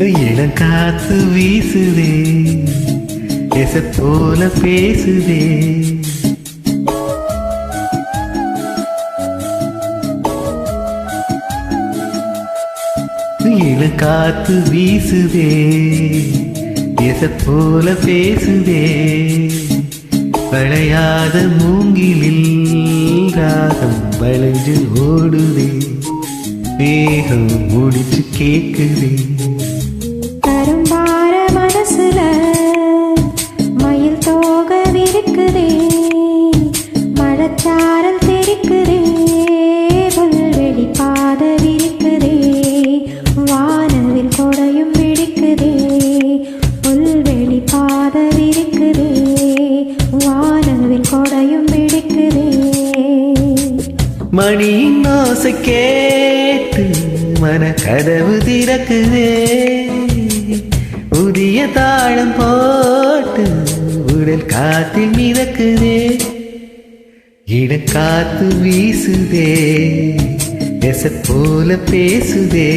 இளங்காத்து வீசுதே. எச போல பேசுதே. இளங்காத்து வீசுதே. எச போல பேசுதே. வளையாத மூங்கிலில் ராகம் வளைஞ்சு ஓடுதே. வேகம் முடிச்சு கேட்குதே மனசுல மயில் தோக விருக்குதே மழச்சாரல் தெரிக்குதே புல்வெளி பாத விரிக்குதே வானவில் கொடையும் பிடிக்குதே புல்வெளி பாத விரிக்குதே வானவில் கொடையும் பிடிக்குதே மணியின் ஆசை கேட்டு மன கதவு திறக்குதே. புதிய தாளம் போட்டு உடல் காத்தில் மிதக்குதே. இடக்காத்து வீசுதே. எச போல பேசுதே.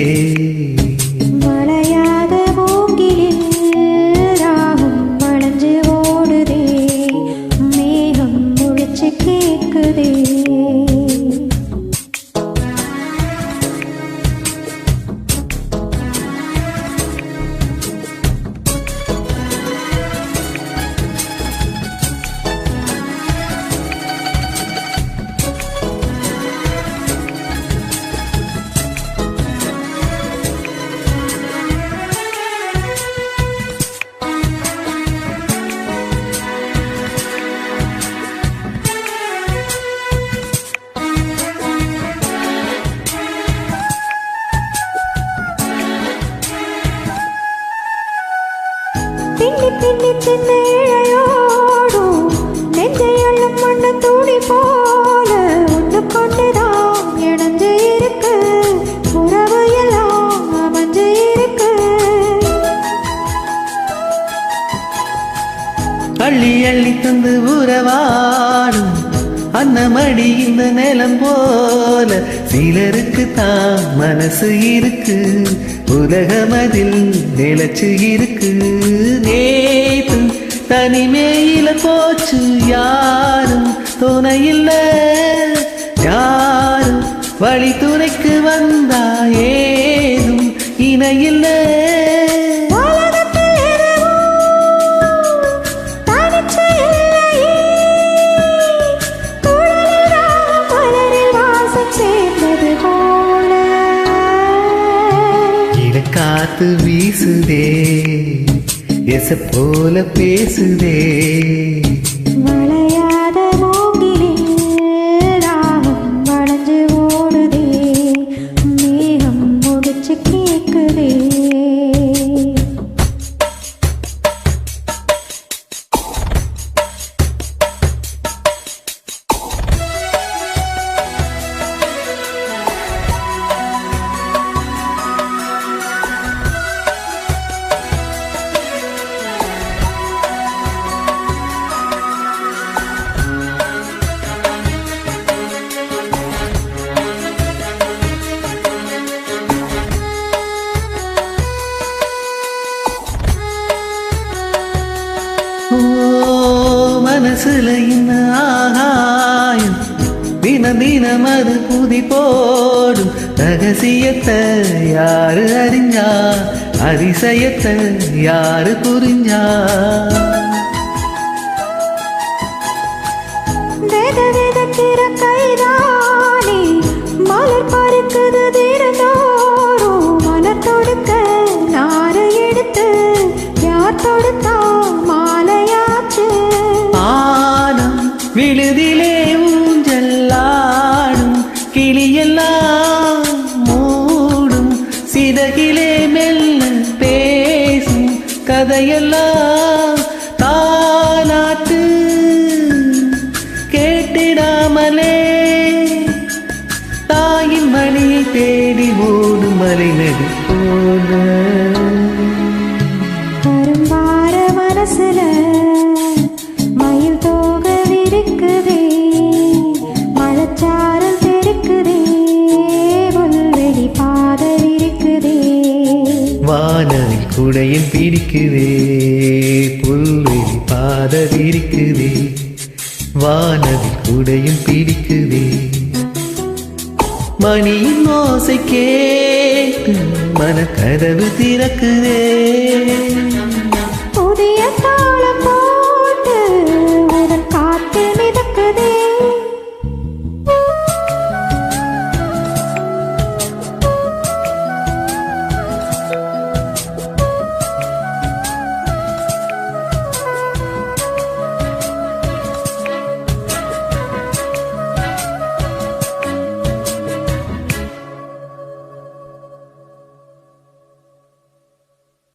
அள்ளி அள்ளி தந்து உறவாடும் அன்னமடி இந்த நிலம் போல சிலருக்கு தான் மனசு இருக்கு உலகம் அதில் நிலச்சு இருக்கு. நேத்து தனிமையில போச்சு யாரும் துணையில்ல. யாரும் வழி துணைக்கு வந்தா ஏதும் இணையில்லை. காத்து வீசுதே. எச போல பேசுதே. மனசுல இன்ன ஆகாயம்? தினம் தினம் அது புதி போடும். ரகசியத்தை யாரு அறிஞ்சா? அதிசயத்தை யாரு புரிஞ்சா? வெத மலர் தொடுக்க நாறு எடுத்து யார் தொடுத்தா? கரும்பார மனசுல மயில் தோக விரிக்குதே மழச்சாரல் தெருக்குதே புல்வெளி பாத விரிக்குதே வானவில் குடையும் பிரிக்குதே புல்வெளி பாத விரிக்குதே வானவில் குடையும் பிடிக்குதே. மணியின் ஓசை கேட்டு மனக்கதவு திறக்குதே.